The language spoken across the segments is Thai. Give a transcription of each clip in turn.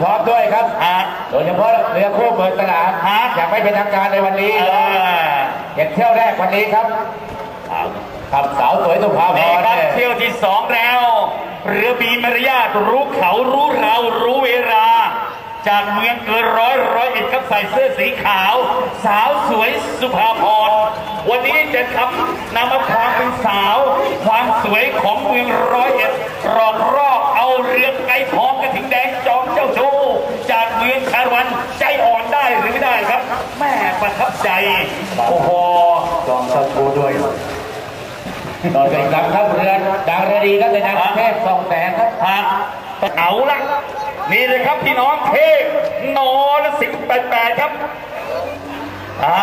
พร้อมด้วยครับฮะโดยเฉพาะเรือคู่เปิดสนามฮะอยากไม่เป็นทางการในวันนี้เออเห็นเที่ยวแรกวันนี้ครับเอาขับสาวสวยสุภาพนี่รครับเนี่ยเที่ยวที่สองแล้ว เรือบีมารยาทรู้เขารู้เรารู้เวลาจากเมืองเกินร้อยร้อยเอ็ดครับใส่เสื้อสีขาว สาวสวยสุภาพรวันนี้จะทำนำเอาความเป็นสาว ความสวยของเมืองร้อยเอ็ดรอบรอบ โอ้โหจอมสัตว์ด้วยต่อจากนั้นครับเรือดังเรือดีก็จะนำเทพสองแสนครับฮะเอาละนี่เลยครับพี่น้องเทพนอนสิบแปดแปดครับอ่า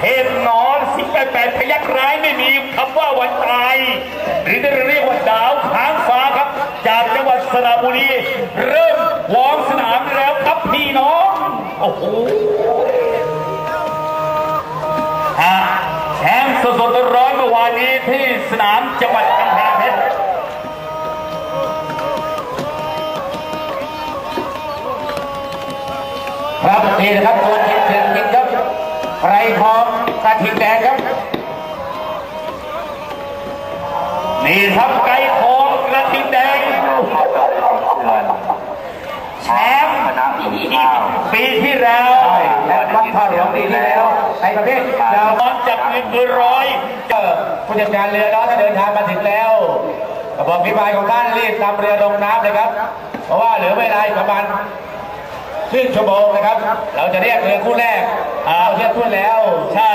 เทพนอนสิบแปดแปดพยักร้ายไม่มีคำว่าวันตายหรือจะเรียกว่าดาวค้างฟ้าครับ จากจังหวัดสระบุรีเริ่มวอร์มสนามแล้วครับพี่น้องโอ้โห วานนี้ที่สนามจังหวัดกำแพงเพชรครับนี่นะครับตัวจริงเสียงจริงครับไกรทองกระถิ่นแดงครับ นี่ครับไก่ทองกระทิงแดงแชมป์ปีที่แล้วและวัดท่าหลวงปีที่แล้ว ในประเภทดาวตอนจับเงินเบอร์ร้อยเอ่อผู้จัดการเรือน้องถ้าเดินทางมาถึงแล้วกระบอกพิพายของท่านรีบนำเรือลงน้ำเลยครับ เพราะว่าเหลือเวลาอีกประมาณครึ่งชั่วโมงนะครับ เราจะเรียกเรือคู่แรกอ้าวเรียกคู่แล้ว ใช่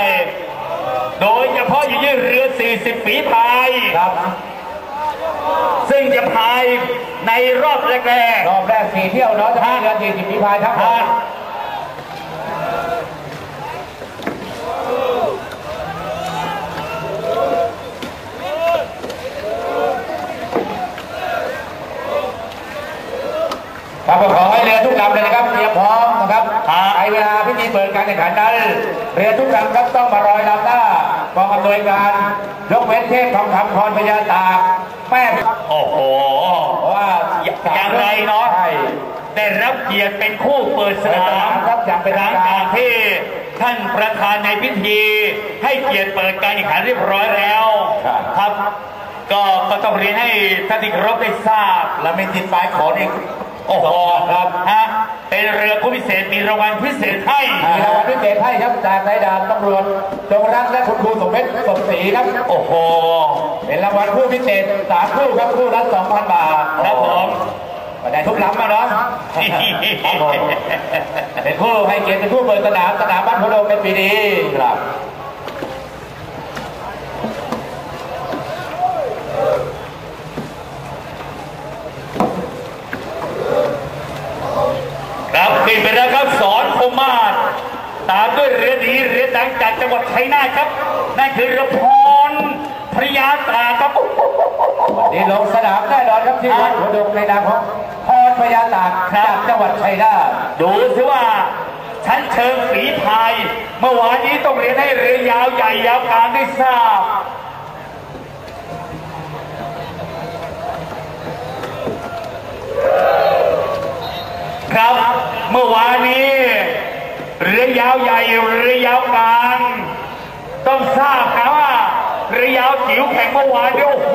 โดยเฉพาะอย่างยิ่งเรือ 40 ฝีพายครับ ซึ่งจะพายในรอบแรกรอบแรกสี่เที่ยวเนาะจะมีเรือสี่สิบพิพายทั้งหมๆฮะด ครับก็ขอให้เรือทุกลำเลยนะครับเตรียมพร้อมนะครับในเวลาพิธีเปิดการแข่งขันนั้นเรือทุกลำครับต้องมารอยลำหน้ากองอำนวยการยกเว้นเทพทองคำพรพญาตากแม่โอ้โหเพราะว่าอย่างไรเนาะใช่ได้รับเกียรติเป็นคู่เปิดสนามครับอย่างเป็นหลังจากที่ท่านประธานในพิธี ให้เกียรติเปิดการแข่งขันเรียบร้อยแล้ว ครับก็ก็ต้องเรียนให้ท่านที่เคารพได้ทราบ และมีติดป้ายขออีก โอ้โหครับฮะเป็นเรือคู่พิเศษมีรางวัลพิเศษให้มีรางวัลพิเศษให้ครับจากนายดาบตำรวจจงรักและคุณครูสมเด็จสมศรีครับ โอ้โห เป็นรางวัลคู่พิเศษสามคู่ครับคู่ละสองพันบาทครับผมก็ได้ทุกลำมาเนาะครับผมเป็นคู่ให้เกียรติเป็นคู่เปิดสนามสนามบ้านพะโดงเป็นปีนี้ครับครับขึ้นไปแล้วครับสอนพมาศตามด้วย เรือดีเรือดังจากจังหวัดชัยนาทครับนั่นคือเรือพรพระยาตราครับวันนี้ลงสนามแน่นอนครับที่วัดพะโดงในนามของพรพญาตากจากจังหวัดชัยนาทดูสิว่าชั้นเชิงฝีพาย เมื่อวานนี้ต้องเรียนให้เรือยาวใหญ่ยาวกลางได้ทราบครับเมื่อวานนี้ เรือยาวใหญ่เรือยาวกลาง ต้องทราบนะว่าเรือยาวจิ๋วแข่งเมื่อวานเนี่ยโอ้โห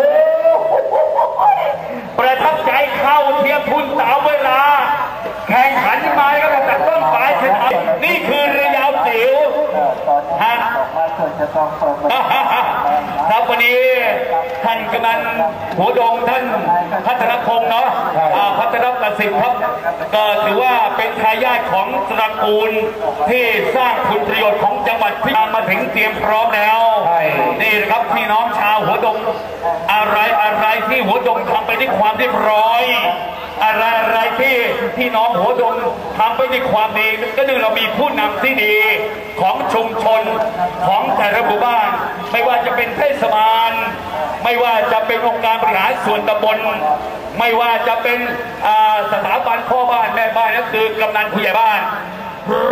ประทับใจเข้าเทียบทุนสาวเวลา แข่งขันมาก็ตั้งแต่ต้นปลายสนามนี่คือเรือยาวจิ๋วฮะครับวันนี้ท่านกำนันหัวดงท่านพัฒนพงศ์เนาะ สิทธิ์ครับก็ถือว่าเป็นทายาทของตระกูลที่สร้างคุณประโยชน์ของจังหวัดที่มาถึงเตรียมพร้อมแล้วใช่นี่นะครับพี่น้องชาวหัวดง อะไรอะไรที่หัวดงทำไปด้วยความเรียบร้อย อะไรอะไรที่พี่น้องหัวดงทำไปด้วยความดีก็คือเรามีผู้นำที่ดีของชุมชนของแต่ละหมู่บ้าน ไม่ว่าจะเป็นเทศบาล ไม่ว่าจะเป็นองค์การบริหารส่วนตำบล ไม่ว่าจะเป็นสถาบันพ่อบ้านแม่บ้านก็คือกำนันผู้ใหญ่บ้าน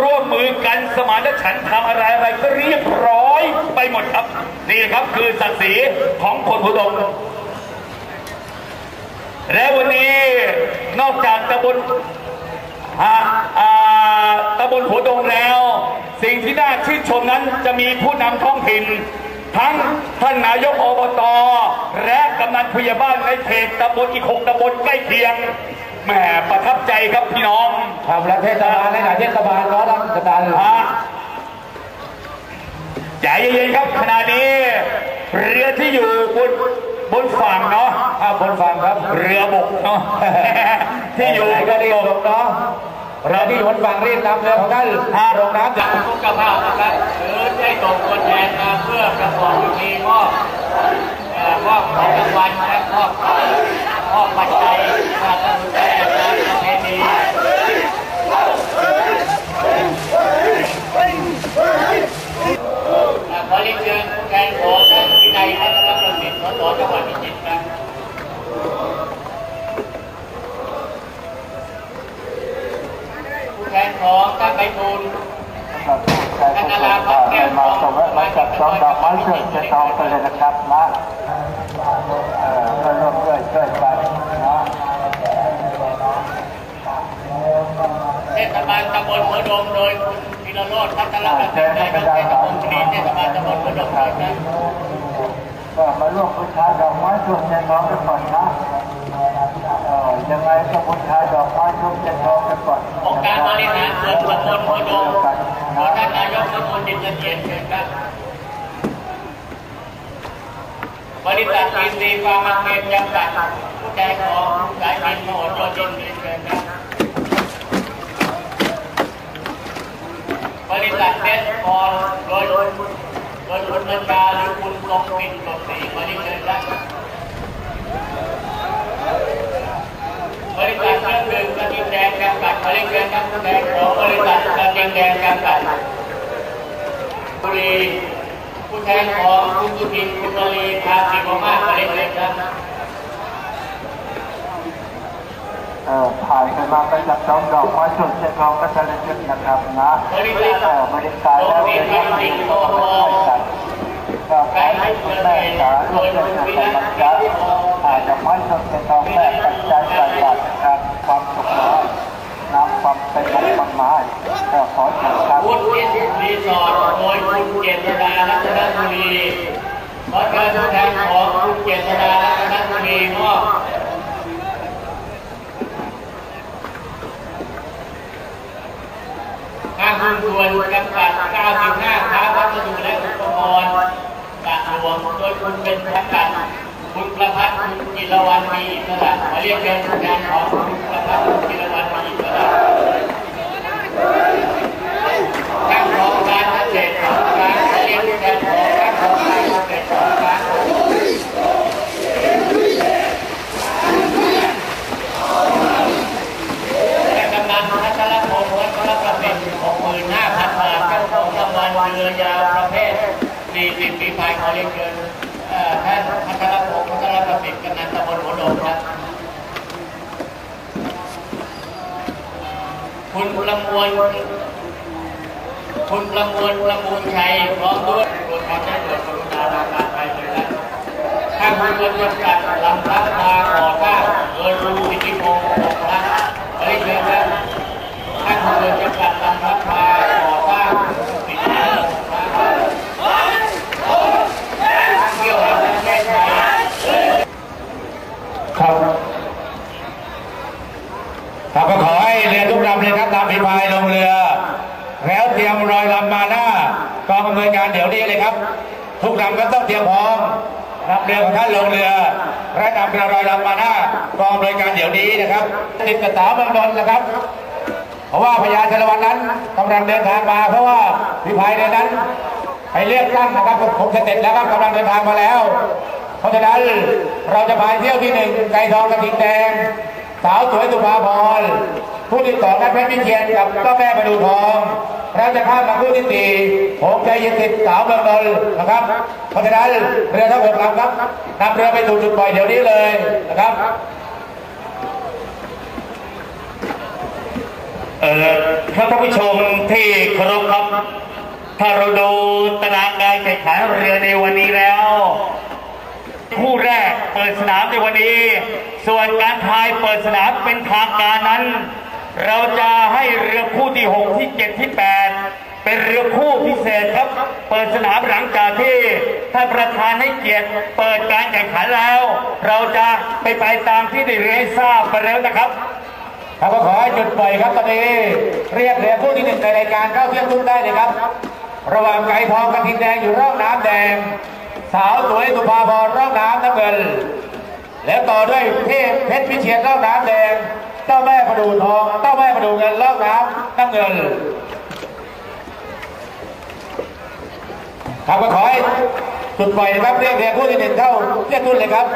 ร่วมมือกันสมานฉันท์ทำอะไรอะไรก็เรียบร้อยไปหมดครับ นี่ครับคือศักดิ์ศรีของคนผู้ดงและวันนี้นอกจากตำบลฮะอ่าตำบลหัวดงแล้ว สิ่งที่น่าชื่นชมนั้นจะมีผู้นำท้องถิ่น ทั้งท่านนายกอบต และกำนันผู้ใหญ่บ้านในเขตตำบลอีกหกตำบลใกล้เคียงแหมประทับใจครับพี่น้องครับและเทศบาลในหลายเทศบาลก็รับราชการฮะใจเย็นๆครับขณะนี้ เรือที่อยู่บนบนฝั่งเนาะข้าบนฝั่งครับ เรือบกเนาะที่อยู่ก็ดีลงเนาะ เราที่อยู่บนฝั่งรีบนำเรือของท่านลงน้ำจากทุกเจ้าภานะครับหรือได้ส่งตัวแทนมาเพื่อประกอบพิธีมอบเอ่อมอบของรางวัลและมอบมอบปัจจัยมาทำแต่งานประเพณีอ่าขอเรียนเชิญแทนของท่านวินัยรัตนประสิทธิ์สสจังหวัดพิจิตรครับผู้แทนของท่านไพฑูรย์ท่านอาลาพักแก้วมาสมาจัดสองดอกไม้ช่วยจะตองไปเลยนะครับนะเออก็ร่วมด้วยช่วยกันนะเทศบาลตำบลหัวดงโดยคุณพิรโรจน์พัฒนประสิทธิ์นายกเทศมนตรีเทศบาลตำบลหัวดงครับก็มาร่วมบูชาดอกไม้ช่วยจะตองกันก่อนนะยังไงก็บูชาดอกไม้ช่วยจะตองกันก่อน การบริหารส่วนตำบลหัวดงขอท่านนายกรัฐมนตรีเสถียรเชิญครับบริษัทอินทรีย์ฟาร์มาเคมจำกัดผู้แทนของสายบินมโหโยธินเรียนเชิญครับบริษัทเนสคอร์โดยโดยคุณบัญชาหรือคุณทรงปินสดศรีมาเรียนเชิญครับ บริษัทเครื่องดื่มกระทิงแดงจำกัดบ ริการทั้งแดงของบริษัทกระทิงแดงจำกัดบุรีผู้แทนของคุณสุทินคุณบรีทาสิบมาบริการครับเอ่อถ่ายกันมาไปจัดสองดอกไม้ช่วยจะตองกันจะเลยนะครับนะบริษัทเอ่อบริการแล้วเป็นยังไงก็ช่วยกันก็ขอให้คุณแม่สาธุเจ้าจะสมัครใจอาจจะไม่ชมเป็นทองแม่ปัจจัยใส่บาตรนะครับความสุขน้อยน้ำความ เป็นมงคลหมายก็ขอเชิญครับวุฒิรีสอร์ทโดยคุณเจษดารัตนบุรีขอเชิญผู้แทนของคุณเจษดารัตนบุรีมอบห้างหุ้นส่วนจำกัด95ค้าวัสดุและอุปกรณ์กะหลวงโดยคุณเป็นจำกัดคุณประพัฒน์คุณจิรวรรณมีอิสระมาเรียกเชิญผู้แทนของคุณประพัฒน์คุณจิรวรรณมีอิสระทั้งของการเกษตรของการเรียนผู้แทนของทั้งของการเกษตรของการและกำนันพัชรพงศ์วัชรประสิทธิ์หกหมื่นห้าพันบาทเจ้าของรางวัลเรือยาวประเภท40ปีพายขอ เรียนเชิญท่านพัชรพงศ์พัชรประสิทธิ์กนันตำบลหัวโดมครับ คุณประมวลคุณประมวลประมูลชัยพร้อมด้วยรวมความได้โปรดกรุณาราการไปเลยนะถ้าคุณจำกัดลำพักมาอ่อกร้างโดยคุณสิทธิพงศ์ปกพระบริเชิญครับถ้าคุณจำกัดลำพักมาก่อสร้างสิทธิพงศ์ปกพระเที่ยวแห่งประเทศไทย ครับครับก็ขอให้เรือทุกลำเลยครับตามฝีพายลงเรือ แล้วเตรียมรอยลำมาหน้ากองอำนวยการเดี๋ยวนี้เลยครับ ทุกลำก็ต้องเตรียมพร้อมนำเรือของท่านลงเรือและนำเรือรอยลำมาหน้ากองอำนวยการเดี๋ยวนี้นะครับติดกระสาวเมืองนนนะครับ เพราะว่าพญาชลวันนั้นกำลังเดินทางมา เพราะว่าฝีพายเรือนั้นไปเรียกตั้งนะครับผมจะเสร็จแล้วครับกำลังเดินทางมาแล้ว เพราะฉะนั้นเราจะพายเที่ยวที่หนึ่งไก่ทองกระทิงแดงสาวสวยสุภาพรผู้ที่สองนั้นเพชรวิเชียนกับเจ้าแม่ประดูทอง เราจะข้ามมาคู่ที่สี่ผมใจเย็นติดสาวเมืองนนท์นะครับ เพราะฉะนั้นเรือทั้งหกลำครับนำเรือไปสู่จุดปล่อยเดี๋ยวนี้เลยนะครับ เอ่อท่านผู้ชมที่เคารพครับ ถ้าเราดูตารางการแข่งขันเรือในวันนี้แล้วคู่แรกเปิดสนามในวันนี้ ส่วนการพายเปิดสนามเป็นทางการนั้น เราจะให้เรือคู่ที่ 6 ที่ 7 ที่ 8 เป็นเรือคู่พิเศษครับ เปิดสนามหลังจากที่ท่านประธานให้เกียรติเปิดการแข่งขันแล้ว เราจะไปไปตามที่ได้เรียนให้ทราบไปแล้วนะครับครับก็ขอให้จุดปล่อยครับตอนนี้เรียกเรือผู้ที่หนึ่งในรายการเข้าเที่ยงทุนได้เลยครับ ระหว่างไก่ทองกับทิงแดงอยู่ร่องน้ำแดง สาวสวยสุภาพรร่องน้ำน้ำเงินแล้วต่อด้วยเทพเพชรพิเชียนร่องน้ำแดงเจ้าแม่ประดูทองเจ้าแม่ประดูเงินร่องน้ำน้ำเงินครับก็ขอให้จุดปล่อยนะครับเรียกเรือผู้ที่หนึ่งเข้าเที่ยงทุนเลยครับ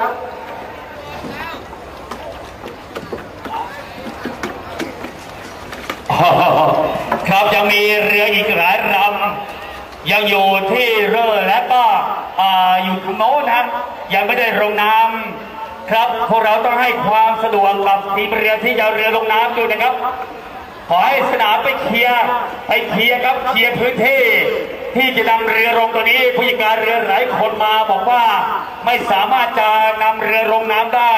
ครับยังมีเรืออีกหลายลำยังอยู่ที่เรือและก็ออยู่ตรงโน้นนะยังไม่ได้ลงน้ำ ครับพวกเราต้องให้ความสะดวกกับทีมเรือที่จะเรือลงน้ำด้วยนะครับ ขอให้สนามไปเคลียร์ไปเคลียร์ครับเคลียร์พื้นที่ ที่จะนำเรือลงตัวนี้ ผู้จัดการเรือหลายคนมาบอกว่าไม่สามารถจะนำเรือลงน้ำได้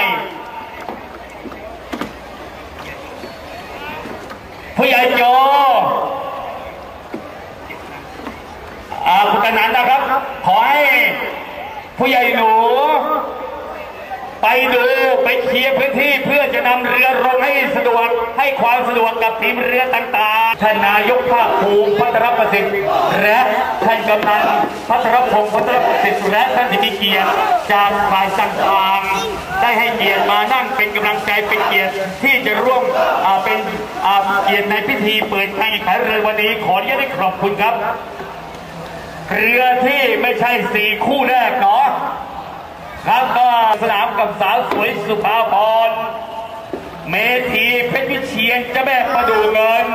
ผู้ใหญ่โจอาคุณตนันนะครับ ขอให้ผู้ใหญ่หนู ไปดูไปเคลียร์พื้นที่เพื่อจะนำเรือลงให้สะดวกให้ความสะดวกกับทีมเรือต่างๆท่านนายกภาคภูมิพัทรประสิทธิ์และท่านกำนันพัทรพงศ์พัทรประสิทธิ์และท่านที่มีเกียรติจากฝ่ายต่างๆได้ให้เกียรติมานั่งเป็นกำลังใจเป็นเกียรติที่จะร่วมเป็นเกียรติในพิธีเปิดการแข่งขันเรือวันนี้ขออนุญาตได้ขอบคุณครับเรือที่ไม่ใช่สี่คู่แรกเนาะ ครับก็สนามกับสาวสวยสุภาพร เมธีเพชรวิเชียนเจ้าแม่ประดูเงิน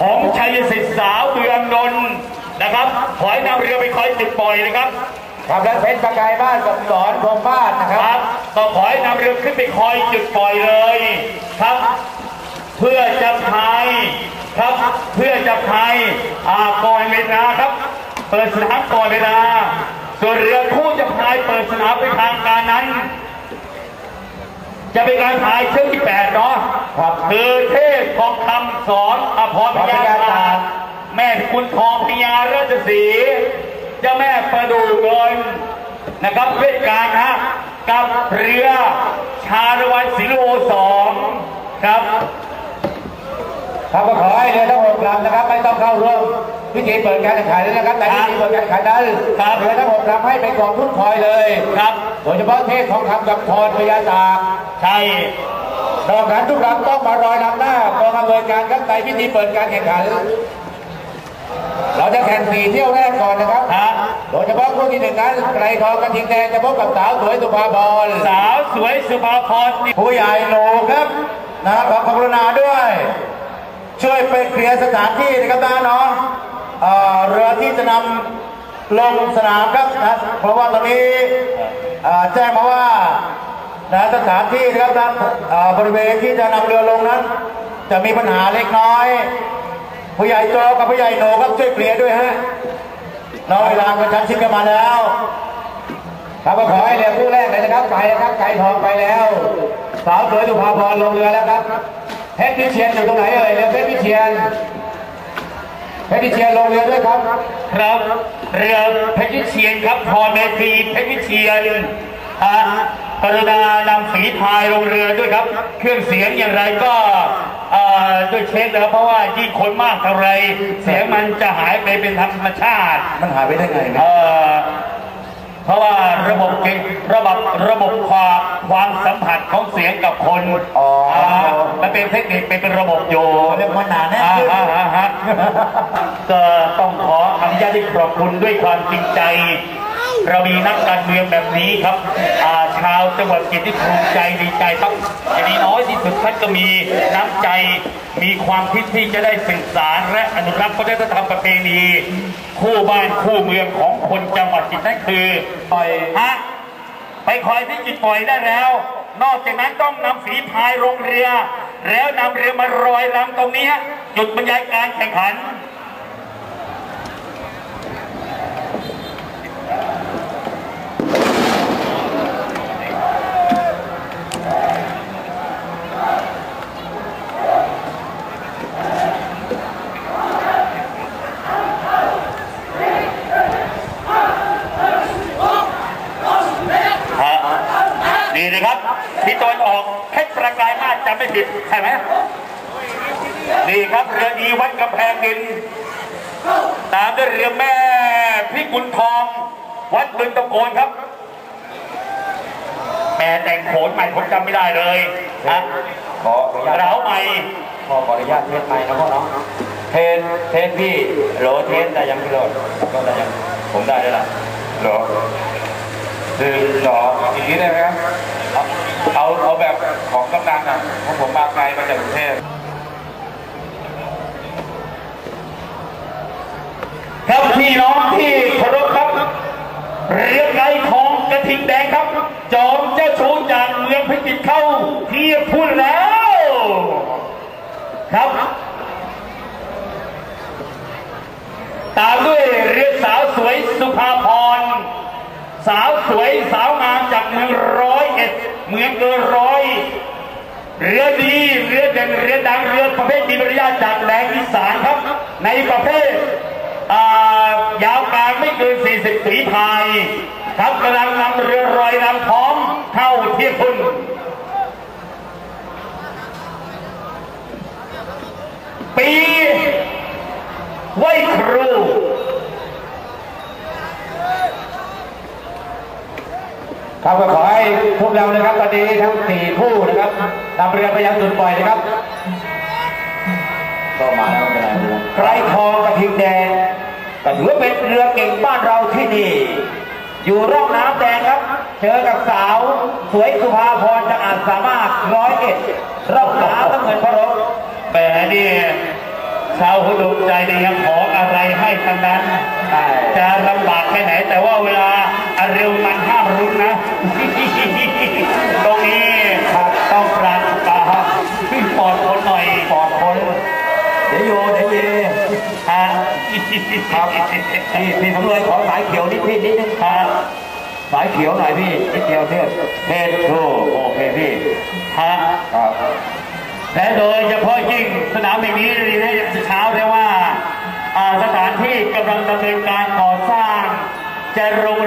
ของชัยสิทธิ์สาวเมืองนนท์นะครับขอให้นำเรือไปคอยติดปล่อยนะครับครับและเพชรประกายบ้านกับสอนพรหมบ้านนะคครับรับก็ขอให้นำเรือขึ้นไปคอยจุดปล่อยเลยครับ เพื่อจะพายครับเพื่อจะพายอ่าก่อนเวลาครับ เปิดสนามก่อนเวลา ส่วนเรือคู่จะพายเปิดสนามไปทางการนั้น จะเป็นการพายเชือกที่แปดเนาะครับคือเทพทองคำสอนอภรพยาตาแม่คุณทองพญาราชสีเจ้าแม่ประดูเงินนะครับเวทการฮะกับเรือชาลวันสิโลสองครับครับก็ขอให้เรือทั้งหกลำนะครับ ไม่ต้องเข้าร่วม พิธีเปิดการแข่งขันนะครับแต่พิธีเปิดการแข่งขันนั้นครับเรือทั้งหกลำให้เป็นกองทุนคอยเลยครับโดยเฉพาะเทพทองคำกับพรพยาตากใช่นอกนั้นทุกลำต้องมารอยนำหน้ากองอำนวยการครับในพิธีเปิดการแข่งขันเราจะแข่งสี่เที่ยวแรกก่อนนะครับฮะโดยเฉพาะคู่ที่หนึ่งนั้นไกรทองกับทิงแดงจะพบกับสาวสวยสุภาพร สาวสวยสุภาพรนี่ผู้ใหญ่โหนครับนะครับขอความกรุณาด้วย ช่วยไปเคลียร์สถานที่นะครับนะน้อง เรือที่จะนำลงสนามครับนะเพราะว่าตอนนี้แจ้งมาว่านะสถานที่นะครับนะบริเวณที่จะนำเรือลงนั้น จะมีปัญหาเล็กน้อยผู้ใหญ่โจกับผู้ใหญ่โหนครับช่วยเคลียร์ด้วยฮะน้องเวลากระชั้นชิดกันมาแล้วครับก็ขอให้เรือคู่แรกเลยนะครับไปนะครับไก่ทองไปแล้ว สาวสวยสุภาพรลงเรือแล้วครับเพชรพิเชียนอยู่ตรงไหนเอ่ยเรือเพชรพิเชียน เพชรพิเชียนลงเรือด้วยครับ ครับเรือเพชรวิเชียนครับพรเมธีเพชรวิเชียนฮะกรุณานำฝีพายลงเรือด้วยครับ เครื่องเสียงอย่างไรก็เอ่อด้วยเช็คนะครับเพราะว่ายิ่งคนมากเท่าไร เสียงมันจะหายไปเป็นธรรมชาติ มันหายไปได้ไงเอ่อ เพราะว่าระบบเก่งระบบระบบความความสัมผัสของเสียงกับคนอ๋อมันเป็นเทคนิคเป็นระบบอยู่เรียกว่าหนาแน่นอ่าขึ้นฮะอ่าฮะก็ต้องขออนุญาตที่ขอบคุณด้วยความจริงใจ เรามีนักการเมืองแบบนี้ครับชาวจังหวัดเกียรติภูมิใจดีใจครับอย่างนี้น้อยที่สุดท่านก็มีน้ำใจมีความคิดที่จะได้สื่อสารและอนุรักษ์วัฒนธรรมประเพณีคู่บ้านคู่เมืองของคนจังหวัดจิตนั่นคือปล่อยฮะไปคอยที่จุดปล่อยได้แล้ว นอกจากนั้นต้องนำฝีพายลงเรือ แล้วนำเรือมารอยลำตรงนี้จุดบรรยายการแข่งขันำไม่ผิดใช่ไหมนี่ครับเรือดีวัดกำแพงดิน ตามด้วยเรือแม่พี่กุลทอง วัดบึงตะโกนครับ แม่แต่งโขนใหม่ผมจำไม่ได้เลยนะขออนุญาตเราใหม่พ่อขออนุญาตเทสไมค์นะพ่อเนาะเทสเทสพี่โหลเทสได้ยังพี่โหลก็ได้ยังผมได้แล้วล่ะโหลดึงสองอีกทีได้ไหมครับเอาเอาเอาแบบของกำนันอะเพราะผมมาไกลมาจากกรุงเทพครับพี่น้องที่เคารพครับเรือไกรทอ ติงแดงครับ จอมเจ้าชูจากเมืองพิจิตรเข้าเทียบพูดแล้ว ครับ ตามด้วยเรือสาวสวยสุภาพร สาวสวยสาวงามจากเมืองร้อยเอ็ดเมืองเกินร้อยเรือดีเรือเด่นเรือดังเรือประเภทดีมารยาจากแดงอีสานครับ ในประเภทยาวกลางไม่เกิน 40ฝีพาย ครับกำลังนำเรือรอยลำพร้อมเข้าเทียบพุ่นปีไหวครูครับก็ขอให้พวกเรานะครับตอนนี้ทั้งสี่คู่นะครับนำเรือไปยังจุดปล่อยนะครับก็มาแล้วไม่เป็นไรไม่เป็นไรไกรทองกระทิงแดงก็ถือว่าเป็นเรือเก่งบ้านเราที่นี่ อยู่ร่องน้ำแดงครับ เจอกับสาว สวยสุภาพรจะอาจสามารถร้อยเอ็ดร่องน้ำต้องเงินพระรบแหมนี่ชาวหุดมใจเนี่ยยังขออะไรให้ทั้งนั้นใช่จะลำบากแค่ไหนแต่ว่าเวลาอันเร็วมันห้ามรุนนะ ครับพี่พี่สำรวยขอสายเขียวนิดพี่นิดนึงค่ะสายเขียวหน่อยพี่นิดเดียวเทศเทศโอ้โอเคพี่ฮะครับและโดยเฉพาะยิ่งสนามแห่งนี้เรียนให้เช้าได้ว่าอ่าสถานที่กำลังดำเนินการก่อสร้างจะลง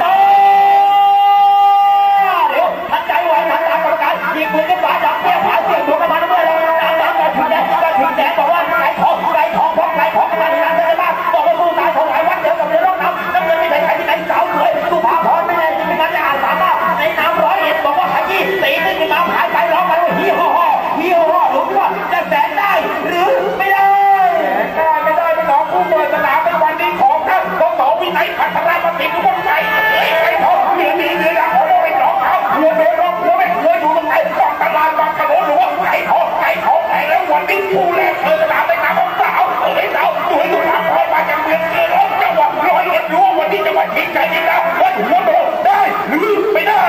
นนี้จังหวัดทิ้งใจดีแล้ววัดหัวโดนได้หรือไม่ได้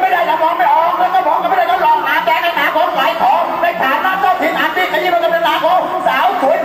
ไม่ได้จะมองไม่ออกแล้วก็มองก็ไม่ได้ก็ลองหาแกในหนาของหลายของในฐานะเจ้าถิ่นอันที่ขยี้มันก็เป็นหาของสาวสวย